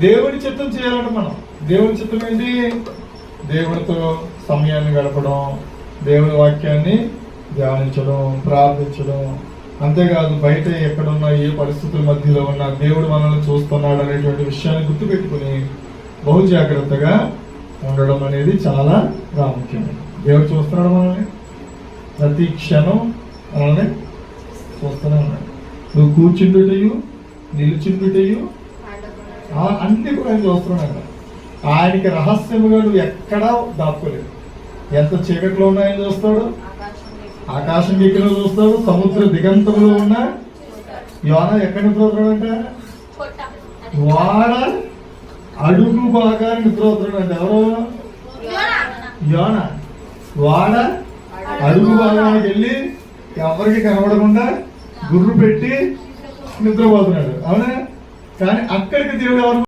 దేవుని చిత్తం చేయాలంటే మనం. దేవుని చిత్తం ఏంటి? దేవునితో సమయాన్ని గడపడం దేవుని వాక్యాన్ని ధ్యానించడం ప్రార్థించడం. అంతేకాదు బయట ఎక్కడున్నా ఏ పరిస్థితుల మధ్యలో ఉన్నా దేవుడు మనల్ని చూస్తున్నాడు అనేటువంటి విషయాన్ని గుర్తుపెట్టుకుని బహు జాగ్రత్తగా ఉండడం అనేది చాలా ప్రాముఖ్యమైనది దేవుడు చూస్తున్నాడు మనల్ని. ప్రతి క్షణం మనల్ని చూస్తూనే ఉన్నాడు. నువ్వు కూర్చుండుటయు నిలుచుండుటయు అన్ని కూడా ఆయన చూస్తున్నాడు. ఆయనకి రహస్యముగా నువ్వు ఎక్కడా దాక్కోలేదు. ఎంత చీకట్లో ఉన్నా ఆయన చూస్తాడు ఆకాశం దిక్కులో చూస్తాడు సముద్ర దిగంతంలో ఉన్నా. యోన ఎక్కడ నిద్రపోతాడంట వాడ అడుగు బాగా నిద్రపోతాడంట ఎవరు? యోన. వాడ అడుగు భాగానికి వెళ్ళి ఎవరికి కనబడకుండా గుర్రు పెట్టి నిద్రపోతున్నాడు. అవునా? కానీ అక్కడికి దేవుడు ఎవరు